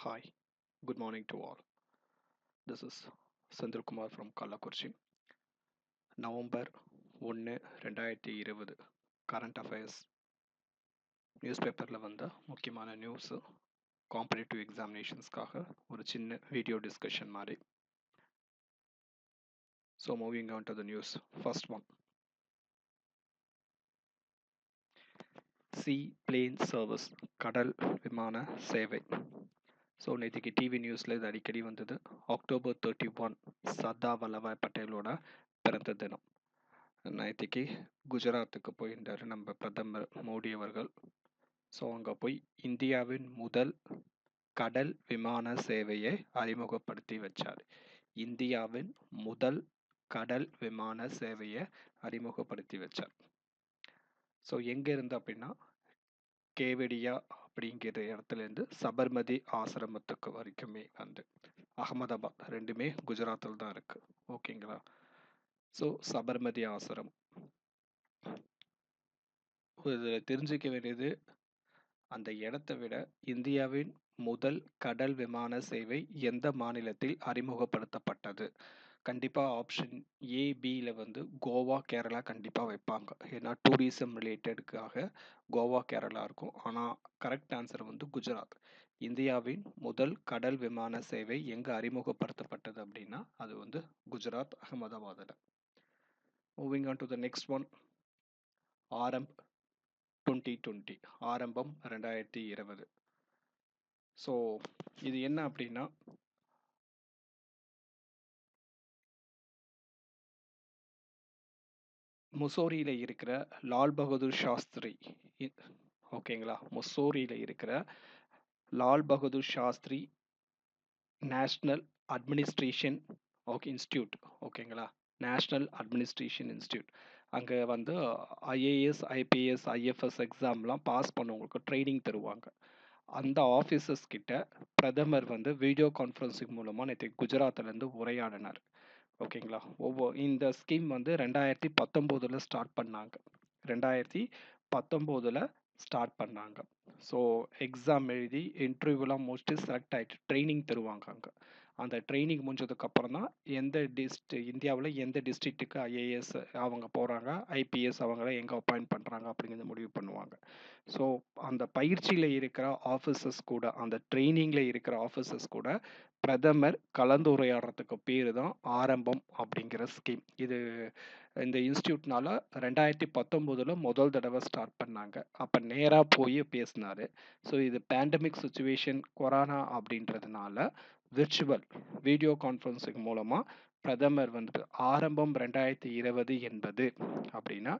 Hi, good morning to all. This is Senthil Kumar from Kallakurichi November ஒன்று ரெண்டாயிரத்தி இருபது current affairs news பேப்பரில் வந்த முக்கியமான நியூஸு காம்படிட்டிவ் எக்ஸாமினேஷன்ஸ்க்காக ஒரு சின்ன வீடியோ டிஸ்கஷன் மாதிரி. So moving on to the news first one seaplane service கடல் விமான சேவை. ஸோ நேற்றுக்கு டிவி நியூஸில் இது அடிக்கடி வந்தது. October thirty one Sardar Vallabhbhai பட்டேலோட பிறந்த தினம். நேற்றுக்கு குஜராத்துக்கு போயிருந்தார் நம்ம பிரதமர் மோடி அவர்கள். ஸோ அங்கே போய் இந்தியாவின் முதல் கடல் விமான சேவையை அறிமுகப்படுத்தி வச்சார். இந்தியாவின் முதல் கடல் விமான சேவையை அறிமுகப்படுத்தி வச்சார். ஸோ எங்கே இருந்து அப்படின்னா கேவடியா அப்படிங்கிற இடத்துலேருந்து சபர்மதி ஆசிரமத்துக்கு வரைக்குமே வந்து அகமதாபாத் ரெண்டுமே குஜராத்தில் தான் இருக்குது ஓகேங்களா? ஸோ சபர்மதி ஆசிரமம் இதில் தெரிஞ்சுக்க வேண்டியது அந்த இடத்தை விட இந்தியாவின் முதல் கடல் விமான சேவை எந்த மாநிலத்தில் அறிமுகப்படுத்தப்பட்டது? கண்டிப்பாக ஆப்ஷன் ஏ பியில் வந்து கோவா கேரளா கண்டிப்பாக வைப்பாங்க. ஏன்னா டூரிசம் ரிலேட்டடுக்காக கோவா கேரளா இருக்கும். ஆனால் கரெக்ட் ஆன்சர் வந்து குஜராத். இந்தியாவின் முதல் கடல் விமான சேவை எங்கே அறிமுகப்படுத்தப்பட்டது அப்படின்னா அது வந்து குஜராத் அகமதாபாத்தில் moving on to the next one Arambh twenty twenty ஆரம்பம் ரெண்டாயிரத்தி இருபது. ஸோ இது என்ன அப்படின்னா முசோரியில் இருக்கிற லால் பகதூர் சாஸ்திரி ஓகேங்களா? முசோரியில் இருக்கிற Lal Bahadur Shastri national administration okay institute ஓகேங்களா? National administration institute. அங்கே வந்து ஐஏஎஸ் ஐபிஎஸ் ஐஎஃப்எஸ் எக்ஸாம்லாம் பாஸ் பண்ணவங்களுக்கு ட்ரைனிங் தருவாங்க. அந்த ஆஃபீஸர்ஸ் கிட்ட பிரதமர் வந்து வீடியோ கான்ஃபரன்சிங் மூலமாக நேற்று குஜராத்லேருந்து உரையாடினார். ஓகேங்களா? ஒவ்வொரு இந்த ஸ்கீம் வந்து ரெண்டாயிரத்தி பத்தொம்போதில் ஸ்டார்ட் பண்ணாங்க. ரெண்டாயிரத்தி பத்தொம்போதில் ஸ்டார்ட் பண்ணாங்க. ஸோ எக்ஸாம் எழுதி இன்டர்வியூலாம் முடிச்சுட்டு செலக்ட் ஆகிட்டு ட்ரைனிங் தருவாங்க அங்கே. அந்த ட்ரைனிங் முடிஞ்சதுக்கப்புறம் தான் எந்த டிஸ்ட் இந்தியாவில் எந்த டிஸ்ட்ரிக்ட்டுக்கு ஐஏஎஸ் அவங்க போகிறாங்க ஐபிஎஸ் அவங்கள எங்கே அப்பாயிண்ட் பண்ணுறாங்க அப்படிங்கிறத முடிவு பண்ணுவாங்க. ஸோ அந்த பயிற்சியில் இருக்கிற ஆஃபீஸர்ஸ் கூட அந்த ட்ரைனிங்கில் இருக்கிற ஆஃபீஸர்ஸ் கூட பிரதமர் கலந்துரையாடுறதுக்கு பேர் தான் ஆரம்பம் அப்படிங்கிற ஸ்கீம் இது இந்த இன்ஸ்டியூட்னால ரெண்டாயிரத்தி பத்தொம்போதில் முதல் தடவை ஸ்டார்ட் பண்ணாங்க. அப்போ நேராக போய் பேசினார். ஸோ இது பேண்டமிக் சுச்சுவேஷன் கொரோனா அப்படின்றதுனால விர்ச்சுவல் வீடியோ கான்ஃபரன்சிங் மூலமாக பிரதமர் வந்து ஆரம்பம் ரெண்டாயிரத்தி இருபது என்பது. அப்படின்னா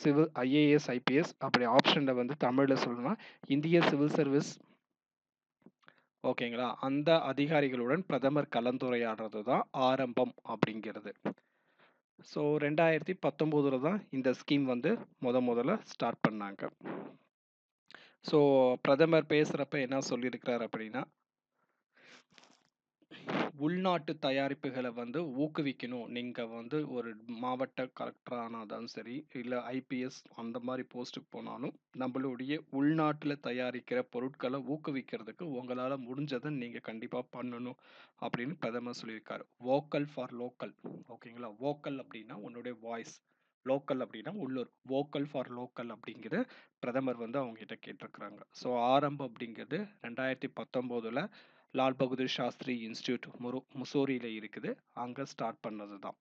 சிவில் ஐஏஎஸ் ஐபிஎஸ் அப்படி ஆப்ஷனில் வந்து தமிழில் சொல்லணும்னா இந்திய சிவில் சர்வீஸ் ஓகேங்களா அந்த அதிகாரிகளுடன் பிரதமர் கலந்துரையாடுறது தான் ஆரம்பம் அப்படிங்கிறது. ஸோ ரெண்டாயிரத்தி பத்தொம்போதில் தான் இந்த ஸ்கீம் வந்து முத முதல்ல ஸ்டார்ட் பண்ணாங்க. ஸோ பிரதமர் பேசுகிறப்ப என்ன சொல்லியிருக்கிறார் அப்படின்னா உள்நாட்டு தயாரிப்புகளை வந்து ஊக்குவிக்கணும். நீங்கள் வந்து ஒரு மாவட்ட கலெக்டர் ஆனாலும் சரி இல்லை ஐபிஎஸ் அந்த மாதிரி போஸ்ட்டுக்கு போனாலும் நம்மளுடைய உள்நாட்டில் தயாரிக்கிற பொருட்களை ஊக்குவிக்கிறதுக்கு உங்களால் முடிஞ்சதை நீங்கள் கண்டிப்பாக பண்ணணும் அப்படின்னு பிரதமர் சொல்லியிருக்காரு. வோக்கல் ஃபார் லோக்கல் ஓகேங்களா வோக்கல் அப்படின்னா உன்னுடைய வாய்ஸ் லோக்கல் அப்படின்னா உள்ளூர். வோக்கல் ஃபார் லோக்கல் அப்படிங்கிறது பிரதமர் வந்து அவங்ககிட்ட கேட்டிருக்கிறாங்க. ஸோ ஆரம்பம் அப்படிங்கிறது ரெண்டாயிரத்தி பத்தொம்போதில் லால் பகதூர் சாஸ்திரி இன்ஸ்டியூட் முரு முசோரியில் இருக்குது. அங்கே ஸ்டார்ட் பண்ணது தான்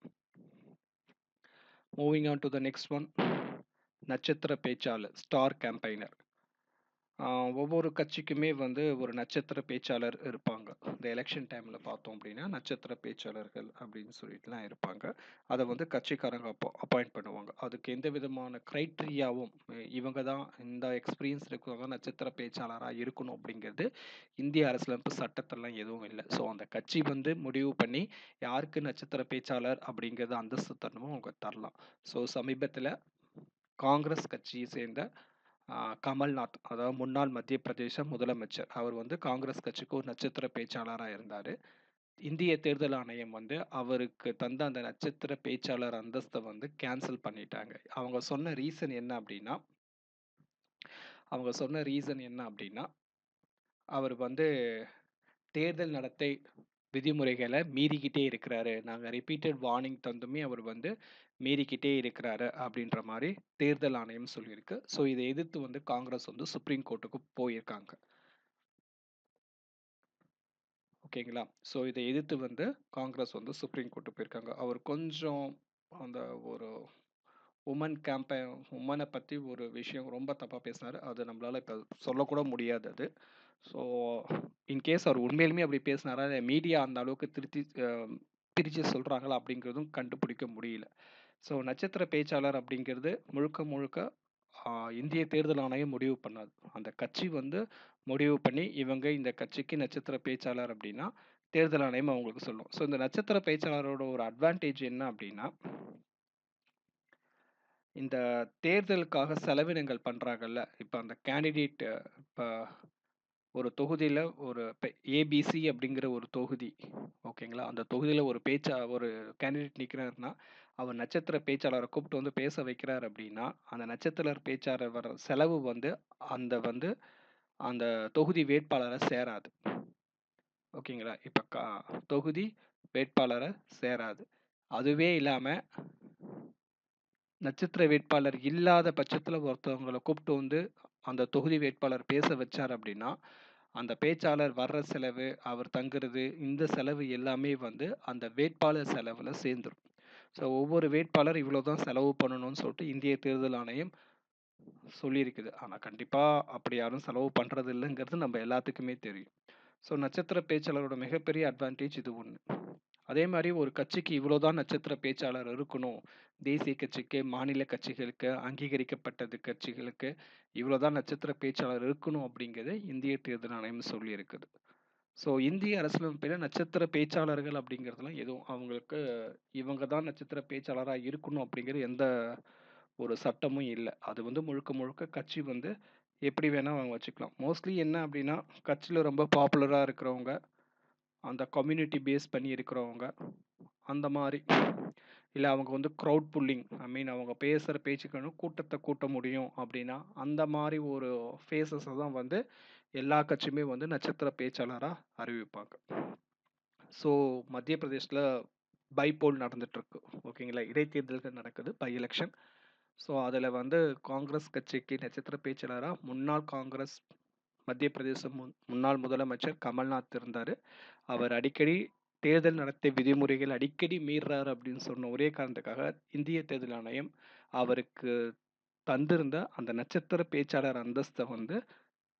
moving on to the next one நட்சத்திர பேச்சாளர் ஸ்டார் கேம்பைனர் ஒவ்வொரு கட்சிக்குமே வந்து ஒரு நட்சத்திர பேச்சாளர் இருப்பாங்க. இந்த எலெக்ஷன் டைமில் பார்த்தோம் அப்படின்னா நட்சத்திர பேச்சாளர்கள் அப்படின்னு சொல்லிட்டுலாம் இருப்பாங்க. அதை வந்து கட்சிக்காரங்க அப்போ அப்பாயிண்ட் பண்ணுவாங்க. அதுக்கு எந்த விதமான க்ரைட்டீரியாவும் இவங்க தான் இந்த எக்ஸ்பீரியன்ஸ் இருக்கிறவங்க நட்சத்திர பேச்சாளராக இருக்கணும் அப்படிங்கிறது இந்திய அரசியலமைப்பு சட்டத்திலாம் எதுவும் இல்லை. ஸோ அந்த கட்சி வந்து முடிவு பண்ணி யாருக்கு நட்சத்திர பேச்சாளர் அப்படிங்கிறது அந்தஸ்து தரணுமோ அவங்க தரலாம். ஸோ சமீபத்தில் காங்கிரஸ் கட்சியை சேர்ந்த கமல்நாத் அதாவது முன்னாள் மத்திய பிரதேச முதலமைச்சர். அவர் வந்து காங்கிரஸ் கட்சிக்கு ஒரு நட்சத்திர பேச்சாளராக இருந்தார். இந்திய தேர்தல் ஆணையம் வந்து அவருக்கு தந்த அந்த நட்சத்திர பேச்சாளர் அந்தஸ்தை வந்து கேன்சல் பண்ணிட்டாங்க. அவங்க சொன்ன ரீசன் என்ன அப்படின்னா அவங்க சொன்ன ரீசன் என்ன அப்படின்னா அவர் வந்து தேர்தல் நடத்தை விதிமுறைகளை மீறிக்கிட்டே இருக்கிறாரு. நாங்கள் ரிப்பீட்டட் வார்னிங் தந்துமே அவர் வந்து மீறிக்கிட்டே இருக்கிறாரு அப்படின்ற மாதிரி தேர்தல் ஆணையம் சொல்லியிருக்கு. ஸோ இதை எதிர்த்து வந்து காங்கிரஸ் வந்து சுப்ரீம் கோர்ட்டுக்கு போயிருக்காங்க. ஓகேங்களா? ஸோ இதை எதிர்த்து வந்து காங்கிரஸ் வந்து சுப்ரீம் கோர்ட்டுக்கு போயிருக்காங்க. அவர் கொஞ்சம் அந்த ஒரு உமன் கேம்பை உமனை பற்றி ஒரு விஷயம் ரொம்ப தப்பாக பேசினாரு. அது நம்மளால இப்போ சொல்லக்கூட முடியாது அது. ஸோ இன்கேஸ் அவர் உண்மையிலுமே அப்படி பேசினாரா, மீடியா அந்த அளவுக்கு திருத்தி அ பிரிச்சு சொல்றாங்களா அப்படிங்கிறதும் கண்டுபிடிக்க முடியல. ஸோ நட்சத்திர பேச்சாளர் அப்படிங்கிறது முழுக்க முழுக்க இந்திய தேர்தல் ஆணையம் முடிவு பண்ணாது. அந்த கட்சி வந்து முடிவு பண்ணி, இவங்க இந்த கட்சிக்கு நட்சத்திர பேச்சாளர் அப்படின்னா, தேர்தல் ஆணையம் அவங்களுக்கு சொல்லும். ஸோ இந்த நட்சத்திர பேச்சாளரோட ஒரு அட்வான்டேஜ் என்ன அப்படின்னா இந்த தேர்தலுக்காக செலவினங்கள் பண்றாங்கல்ல, இப்போ அந்த கேண்டிடேட் இப்போ ஒரு தொகுதியில ஒரு பெ ஏபிசி அப்படிங்கிற ஒரு தொகுதி ஓகேங்களா? அந்த தொகுதியில ஒரு பேச்சா ஒரு கேண்டிடேட் நிற்கிறாருன்னா அவர் நட்சத்திர பேச்சாளர கூப்பிட்டு வந்து பேச வைக்கிறார் அப்படின்னா, அந்த நட்சத்திர பேச்சாளர் வர செலவு வந்து அந்த வந்து அந்த தொகுதி வேட்பாளர சேராது. ஓகேங்களா? இப்ப கா தொகுதி வேட்பாளர சேராது. அதுவே இல்லாம நட்சத்திர வேட்பாளர் இல்லாத பட்சத்துல ஒருத்தவங்கள கூப்பிட்டு வந்து அந்த தொகுதி வேட்பாளர் பேச வச்சார் அப்படின்னா, அந்த பேச்சாளர் வர்ற செலவு, அவர் தங்குறது, இந்த செலவு எல்லாமே வந்து அந்த வேட்பாளர் செலவில் சேர்ந்துரும். ஸோ ஒவ்வொரு வேட்பாளர் இவ்வளோதான் செலவு பண்ணணும்னு சொல்லிட்டு இந்திய தேர்தல் ஆணையம் சொல்லியிருக்குது. ஆனால் கண்டிப்பாக அப்படி யாரும் செலவு பண்ணுறது இல்லைங்கிறது நம்ம எல்லாத்துக்குமே தெரியும். ஸோ நட்சத்திர பேச்சாளரோட மிகப்பெரிய அட்வான்டேஜ் இது ஒன்று அதே மாதிரி ஒரு கட்சிக்கு இவ்வளோதான் நட்சத்திர பேச்சாளர் இருக்கணும். தேசிய கட்சிக்கு, மாநில கட்சிகளுக்கு, அங்கீகரிக்கப்பட்டது கட்சிகளுக்கு இவ்வளோதான் நட்சத்திர பேச்சாளர் இருக்கணும் அப்படிங்கிறது இந்திய தேர்தல் ஆணையம் சொல்லியிருக்குது. ஸோ இந்திய அரசியலமைப்பில் நட்சத்திர பேச்சாளர்கள் அப்படிங்கிறதுலாம் எதுவும் அவங்களுக்கு இவங்க தான் நட்சத்திர பேச்சாளராக இருக்கணும் அப்படிங்கிற எந்த ஒரு சட்டமும் இல்லை அது வந்து முழுக்க முழுக்க கட்சி வந்து எப்படி வேணால் அவங்க வச்சுக்கலாம். மோஸ்ட்லி என்ன அப்படின்னா, கட்சியில் ரொம்ப பாப்புலராக இருக்கிறவங்க, அந்த கம்யூனிட்டி பேஸ் பண்ணி இருக்கிறவங்க, அந்த மாதிரி இல்லை அவங்க வந்து க்ரௌட் புல்லிங் ஐ மீன் அவங்க பேசுகிற பேச்சுக்கணும் கூட்டத்தை கூட்ட முடியும் அப்படின்னா, அந்த மாதிரி ஒரு ஃபேஸஸை தான் வந்து எல்லா கட்சியுமே வந்து நட்சத்திர பேச்சாளராக அறிவிப்பாங்க. ஸோ மத்திய பிரதேஷ்ல பைபோல் நடந்துட்டுருக்கு. ஓகேங்களா? இடைத்தேர்தல்கள் நடக்குது. By election. ஸோ அதில் வந்து காங்கிரஸ் கட்சிக்கு நட்சத்திர பேச்சாளராக முன்னாள் காங்கிரஸ் மத்திய பிரதேச முன் முன்னாள் முதலமைச்சர் கமல்நாத் இருந்தார் அவர் அடிக்கடி தேர்தல் நடத்தை விதிமுறைகள் அடிக்கடி மீறுறாரு அப்படின்னு சொன்ன ஒரே காரணத்துக்காக, இந்திய தேர்தல் ஆணையம் அவருக்கு தந்திருந்த அந்த நட்சத்திர பேச்சாளர் அந்தஸ்தை வந்து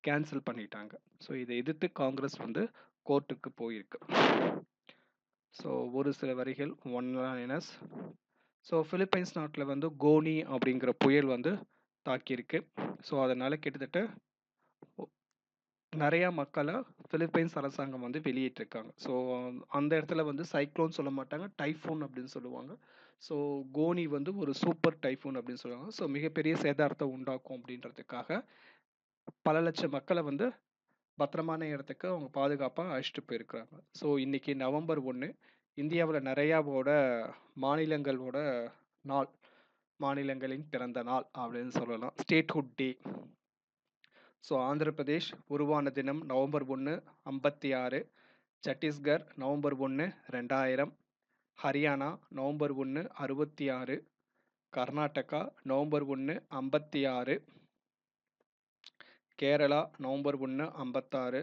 கேன்சல் பண்ணிட்டாங்க. ஸோ இதை எதிர்த்து காங்கிரஸ் வந்து கோர்ட்டுக்கு போயிருக்கு. ஸோ ஒரு சில வரிகள் ஒன் லைனர்ஸ். ஸோ பிலிப்பைன்ஸ் நாட்டில் வந்து கோனி அப்படிங்கிற புயல் வந்து தாக்கியிருக்கு. ஸோ அதனால் கிட்டத்தட்ட நெறைய மக்கள பிலிப்பைன்ஸ் அரசாங்கம் வந்து வெளியேற்றிருக்காங்க. ஸோ அந்த இடத்துல வந்து சைக்ளோன் சொல்ல மாட்டாங்க. டைஃபூன் அப்படின்னு சொல்லுவாங்க. ஸோ கோனி வந்து ஒரு சூப்பர் டைஃபூன் அப்படின்னு சொல்லுவாங்க. ஸோ மிகப்பெரிய சேதாரத்த உண்டாக்கும் அப்படின்றதுக்காக, பல லட்சம் மக்கள வந்து பத்திரமான இடத்துக்கு அவங்க பாதுகாப்பா அழைச்சிட்டு போயிருக்காங்க. ஸோ இன்னைக்கு நவம்பர் 1 இந்தியாவுல நெறையாவோட மாநிலங்களோட நாள். மாநிலங்களின் பிறந்த நாள் அப்படின்னு சொல்லலாம். Statehood day. ஸோ ஆந்திரப்பிரதேஷ் உருவான தினம் நவம்பர் ஒன்று ஐம்பத்தி ஆறு சட்டீஸ்கர் நவம்பர் ஒன்று ரெண்டாயிரம் ஹரியானா நவம்பர் ஒன்று அறுபத்தி ஆறு கர்நாடகா நவம்பர் ஒன்று ஐம்பத்தி ஆறு கேரளா நவம்பர் ஒன்று ஐம்பத்தாறு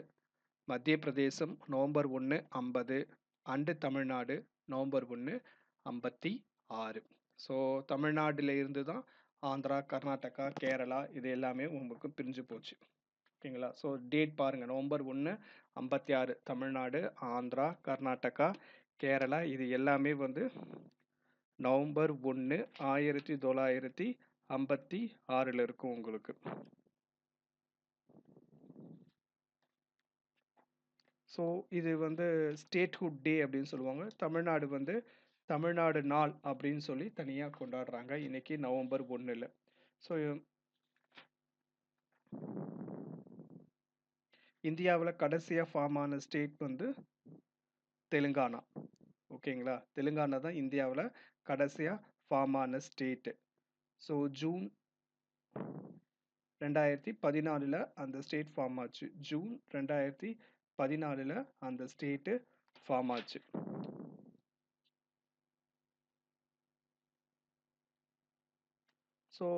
மத்திய பிரதேசம் நவம்பர் ஒன்று ஐம்பது அண்டு தமிழ்நாடு நவம்பர் ஒன்று ஐம்பத்தி ஆறு ஸோ தமிழ்நாட்டில் இருந்து தான் ஆந்திரா, கர்நாடகா, கேரளா இது எல்லாமே உங்களுக்கு பிரிஞ்சு போச்சு. ஓகேங்களா? ஸோ டேட் பாருங்கள் நவம்பர் 1 56 தமிழ்நாடு, ஆந்திரா, கர்நாடகா, கேரளா இது எல்லாமே வந்து நவம்பர் 1 1956ல இருக்கும் உங்களுக்கு. ஸோ இது வந்து ஸ்டேட்ஹுட் டே அப்படின்னு சொல்லுவாங்க. தமிழ்நாடு வந்து தமிழ்நாடு நாள் அப்படின்னு சொல்லி தனியாக கொண்டாடுறாங்க. இன்னைக்கு நவம்பர் ஒன்றில் ஸோ இந்தியாவில் கடைசியாக ஃபார்ம் ஆன ஸ்டேட் வந்து தெலுங்கானா. ஓகேங்களா? தெலுங்கானா தான் இந்தியாவில் கடைசியாக ஃபார்ம் ஆன ஸ்டேட்டு ஸோ ஜூன் ரெண்டாயிரத்தி பதினாலில் அந்த ஸ்டேட் ஃபார்ம் ஆச்சு ஜூன் ரெண்டாயிரத்தி பதினாலில் அந்த ஸ்டேட்டு ஃபார்ம் ஆச்சு ஸோ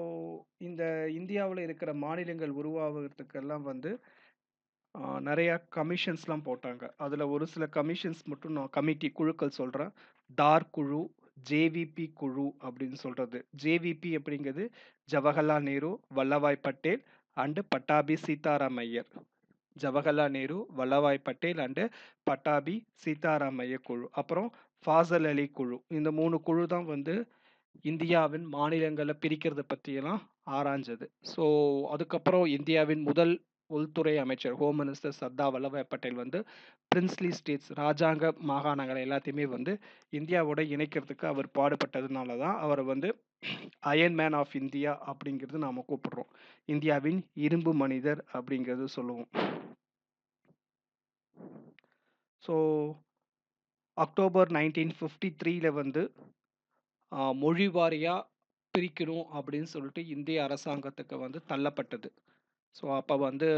இந்த இந்தியாவில் இருக்கிற மாநிலங்கள் உருவாகிறதுக்கெல்லாம் வந்து நிறையா கமிஷன்ஸ்லாம் போட்டாங்க. அதில் ஒரு சில கமிஷன்ஸ் மட்டும் நான் கமிட்டி குழுக்கள் சொல்கிறேன் தார் குழு ஜேவிபி குழு அப்படின்னு சொல்கிறது ஜேவிபி அப்படிங்கிறது ஜவஹர்லால் நேரு வல்லபாய் பட்டேல் அண்டு பட்டாபி சீதாராம் ஐயர். ஜவஹர்லால் நேரு வல்லபாய் பட்டேல் அண்டு பட்டாபி சீதாராம் ஐயர் குழு. அப்புறம் ஃபாசல் அலி குழு. இந்த மூணு குழு தான் வந்து இந்தியாவின் மாநிலங்களை பிரிக்கிறத பற்றியெல்லாம் ஆராய்ஞ்சது ஸோ அதுக்கப்புறம் இந்தியாவின் முதல் உள்துறை அமைச்சர் ஹோம் மினிஸ்டர் சர்தார் வல்லபாய் பட்டேல் வந்து பிரின்ஸ்லி ஸ்டேட்ஸ் ராஜாங்க மாகாணங்களை எல்லாத்தையுமே வந்து இந்தியாவோட இணைக்கிறதுக்கு அவர் பாடுபட்டதுனால தான் அவரை வந்து அயன் மேன் ஆஃப் இந்தியா அப்படிங்கிறது நாம் கூப்பிடுறோம். இந்தியாவின் இரும்பு மனிதர் அப்படிங்கிறது சொல்லுவோம். ஸோ அக்டோபர் நைன்டீன் ஃபிஃப்டி த்ரீல வந்து ஆஹ், மொழி வாரியாக பிரிக்கணும் அப்படின்னு சொல்லிட்டு இந்திய அரசாங்கத்துக்கு வந்து தள்ளப்பட்டது. ஸோ அப்போ வந்து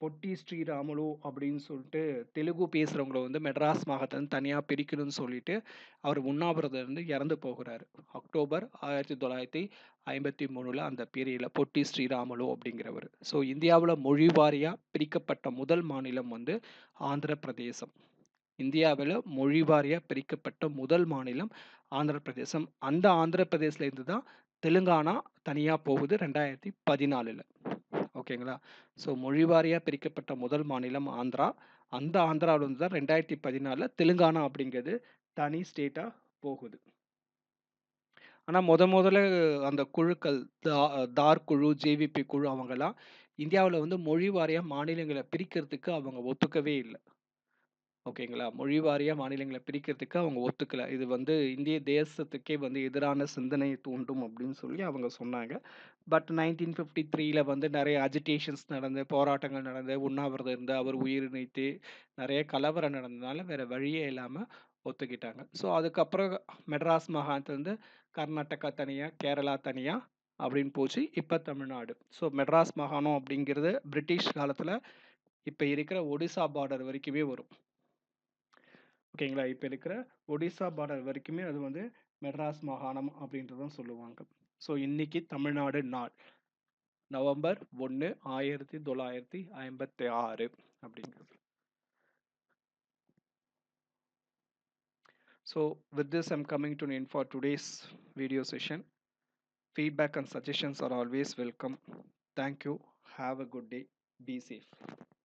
பொட்டி ஸ்ரீராமுலு அப்படின்னு சொல்லிட்டு தெலுங்கு பேசுகிறவங்கள வந்து மெட்ராஸ் மாகாணத்தை தனியாக பிரிக்கணும்னு சொல்லிட்டு அவர் உண்ணாவிரதம் இருந்து இறந்து போகிறார். அக்டோபர் ஆயிரத்தி தொள்ளாயிரத்தி ஐம்பத்தி மூணில் அந்த பீரியடில் பொட்டி ஸ்ரீராமுலு அப்படிங்கிறவர். ஸோ இந்தியாவில் மொழி வாரியாக பிரிக்கப்பட்ட முதல் மாநிலம் வந்து ஆந்திர பிரதேசம் இந்தியாவில் மொழி வாரியாக பிரிக்கப்பட்ட முதல் மாநிலம் ஆந்திர பிரதேசம் அந்த ஆந்திர பிரதேசிலேருந்து தான் தெலுங்கானா தனியாக போகுது ரெண்டாயிரத்தி பதினாலில். ஓகேங்களா? ஸோ மொழி வாரியாக பிரிக்கப்பட்ட முதல் மாநிலம் ஆந்திரா. அந்த ஆந்திராவிலேருந்து தான் ரெண்டாயிரத்தி பதினாலில் தெலுங்கானா அப்படிங்கிறது தனி ஸ்டேட்டாக போகுது. ஆனால் முத முதல்ல அந்த குழுக்கள் தா- தார் குழு ஜேவிபி குழு அவங்கெல்லாம் இந்தியாவில் வந்து மொழி வாரியாக மாநிலங்களை பிரிக்கிறதுக்கு அவங்க ஒத்துக்கவே இல்லை. ஓகேங்களா? மொழி வாரியாக மாநிலங்களை பிரிக்கிறதுக்கு அவங்க ஒத்துக்கல. இது வந்து இந்திய தேசத்துக்கே வந்து எதிரான சிந்தனையை தூண்டும் அப்படின்னு சொல்லி அவங்க சொன்னாங்க. பட் நைன்டீன் ஃபிஃப்டி த்ரீல வந்து நிறைய அஜிடேஷன்ஸ் நடந்து போராட்டங்கள் நடந்து உண்ணாவிரதம் இருந்து அவர் உயிர் நீத்து நிறைய கலவரம் நடந்ததுனால வேற வழியே இல்லாமல் ஒத்துக்கிட்டாங்க. ஸோ அதுக்கப்புறம் மெட்ராஸ் மாகாணத்துலேருந்து கர்நாடகா தனியாக கேரளா தனியாக அப்படின்னு போச்சு. இப்போ தமிழ்நாடு. ஸோ மெட்ராஸ் மாகாணம் அப்படிங்கிறது பிரிட்டிஷ் காலத்தில் இப்போ இருக்கிற ஒடிசா பார்டர் வரைக்குமே வரும். ஓகேங்களா? இப்போ இருக்கிற ஒடிசா பார்டர் வரைக்குமே அது வந்து மெட்ராஸ் மாகாணம் அப்படின்றதான் சொல்லுவாங்க. ஸோ இன்னைக்கு தமிழ்நாடு நாள். நவம்பர் ஒன்று ஆயிரத்தி தொள்ளாயிரத்தி ஐம்பத்தி ஆறு அப்படிங்கிறது so with this I'm coming to end for today's video session feedback and suggestions are always welcome. Thank you. Have a good day. Be safe.